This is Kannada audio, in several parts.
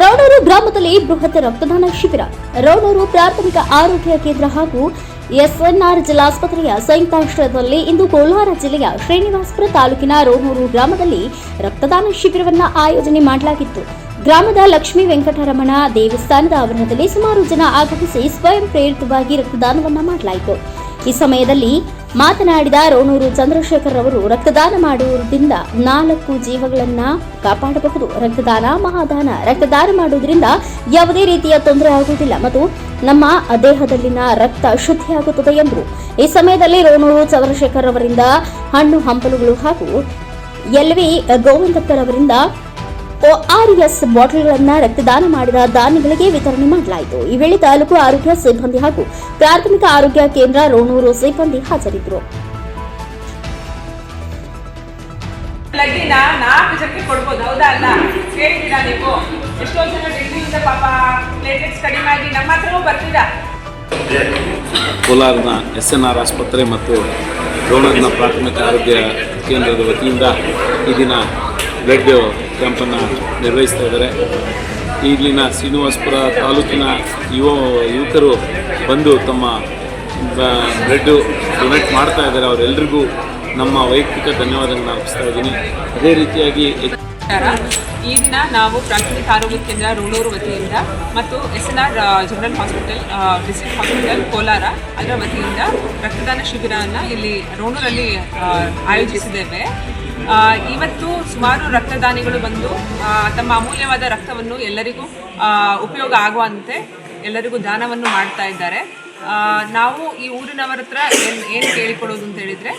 ರೌಣೂರು ಗ್ರಾಮದಲ್ಲಿ ಬೃಹತ್ ರಕ್ತದಾನ ಶಿಬಿರ. ರೌಣೂರು ಪ್ರಾಥಮಿಕ ಆರೋಗ್ಯ ಕೇಂದ್ರ ಹಾಗೂ ಎಸ್ಎನ್ಆರ್ ಜಿಲ್ಲಾಸ್ಪತ್ರೆಯ ಸಂಯುಕ್ತಾಶ್ರಯದಲ್ಲಿ ಇಂದು ಕೋಲಾರ ಜಿಲ್ಲೆಯ ಶ್ರೀನಿವಾಸಪುರ ತಾಲೂಕಿನ ರೋಣೂರು ಗ್ರಾಮದಲ್ಲಿ ರಕ್ತದಾನ ಶಿಬಿರವನ್ನು ಆಯೋಜನೆ ಮಾಡಲಾಗಿತ್ತು. ಗ್ರಾಮದ ಲಕ್ಷ್ಮೀ ವೆಂಕಟರಮಣ ದೇವಸ್ಥಾನದ ಆವರಣದಲ್ಲಿ ಸುಮಾರು ಜನ ಆಗಮಿಸಿ ಸ್ವಯಂ ಪ್ರೇರಿತವಾಗಿ ರಕ್ತದಾನವನ್ನು ಮಾಡಲಾಯಿತು. ಈ ಸಮಯದಲ್ಲಿ ಮಾತನಾಡಿದ ರೋಣೂರು ಚಂದ್ರಶೇಖರ್ ಅವರು, ರಕ್ತದಾನ ಮಾಡುವುದರಿಂದ ನಾಲ್ಕು ಜೀವಗಳನ್ನ ಕಾಪಾಡಬಹುದು. ರಕ್ತದಾನ ಮಹಾದಾನ. ರಕ್ತದಾನ ಮಾಡುವುದರಿಂದ ಯಾವುದೇ ರೀತಿಯ ತೊಂದರೆ ಆಗುವುದಿಲ್ಲ ಮತ್ತು ನಮ್ಮ ದೇಹದಲ್ಲಿನ ರಕ್ತ ಶುದ್ಧಿಯಾಗುತ್ತದೆ ಎಂದರು. ಈ ಸಮಯದಲ್ಲಿ ರೋಣೂರು ಚಂದ್ರಶೇಖರ್ ಅವರಿಂದ ಹಣ್ಣು, ಹಂಪಲುಗಳು ಹಾಗೂ ಎಲ್ವಿ ಗೋವಿಂದಪ್ಪರವರಿಂದ ಒಆರ್ಎಸ್ ಬಾಟಲ್ಗಳನ್ನು ರಕ್ತದಾನ ಮಾಡಿದ ದಾನಿಗಳಿಗೆ ವಿತರಣೆ ಮಾಡಲಾಯಿತು. ಈ ವೇಳೆ ತಾಲೂಕು ಆರೋಗ್ಯ ಸಿಬ್ಬಂದಿ ಹಾಗೂ ಪ್ರಾಥಮಿಕ ಆರೋಗ್ಯ ಕೇಂದ್ರ ರೋಣೂರು ಸಿಬ್ಬಂದಿ ಹಾಜರಿದ್ದರು. ನಾಲ್ಕು ಜನಕ್ಕೆ ಕೊಡ್ಬೋದು ಹೌದಾ ಅಲ್ಲ? ಕೇಳಿದ್ದೀರಾ ನೀವು? ಎಷ್ಟೋ ಜನ ಡೆಲ್ಲಿಯಿಂದ ಪಾಪ ಪ್ಲೇಟ್ಲೆಟ್ಸ್ ಕಡಿಮೆ ಆಗಿ ನಮ್ಮ ಹತ್ರನೂ ಬರ್ತೀರಾ? ಕೋಲಾರನ ಎಸ್ ಎನ್ ಆರ್ ಆಸ್ಪತ್ರೆ ಮತ್ತು ರೋಣರ್ನ ಪ್ರಾಥಮಿಕ ಆರೋಗ್ಯ ಕೇಂದ್ರದ ವತಿಯಿಂದ ಈ ದಿನ ಬ್ಲಡ್ ಕ್ಯಾಂಪನ್ನು ನಿರ್ವಹಿಸ್ತಾ ಇದ್ದಾರೆ. ಇಲ್ಲಿನ ಶ್ರೀನಿವಾಸಪುರ ತಾಲೂಕಿನ ಯುವ ಯುವಕರು ಬಂದು ತಮ್ಮ ಬ್ಲಡ್ಡು ಡೊನೇಟ್ ಮಾಡ್ತಾ ಇದ್ದಾರೆ. ಅವರೆಲ್ಲರಿಗೂ ನಮ್ಮ ವೈಯಕ್ತಿಕ ಧನ್ಯವಾದಗಳನ್ನು ಅರ್ಪಿಸ್ತಾ ಇದ್ದೀನಿ. ಅದೇ ರೀತಿಯಾಗಿ ನಮಸ್ಕಾರ. ಈ ದಿನ ನಾವು ಪ್ರಾಥಮಿಕ ಆರೋಗ್ಯ ಕೇಂದ್ರ ರೂಳೂರು ವತಿಯಿಂದ ಮತ್ತು S N R general hospital district hospital Kolar ಅದರ ವತಿಯಿಂದ ರಕ್ತದಾನ ಶಿಬಿರವನ್ನು ಇಲ್ಲಿ ರೋಣೂರಲ್ಲಿ ಆಯೋಜಿಸಿದ್ದೇವೆ ಇವತ್ತು ಸುಮಾರು ರಕ್ತದಾನಿಗಳು ಬಂದು ತಮ್ಮ ಅಮೂಲ್ಯವಾದ ರಕ್ತವನ್ನು ಎಲ್ಲರಿಗೂ ಉಪಯೋಗ ಆಗುವಂತೆ ಎಲ್ಲರಿಗೂ ದಾನವನ್ನು ಮಾಡ್ತಾ ಇದ್ದಾರೆ ನಾವು ಈ ಊರಿನವರ ಹತ್ರ ಏನು ಏನು ಕೇಳಿಕೊಡೋದು ಅಂತ ಹೇಳಿದರೆ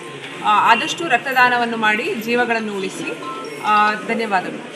ಆದಷ್ಟು ರಕ್ತದಾನವನ್ನು ಮಾಡಿ ಜೀವಗಳನ್ನು ಉಳಿಸಿ ధన్యవాదములు.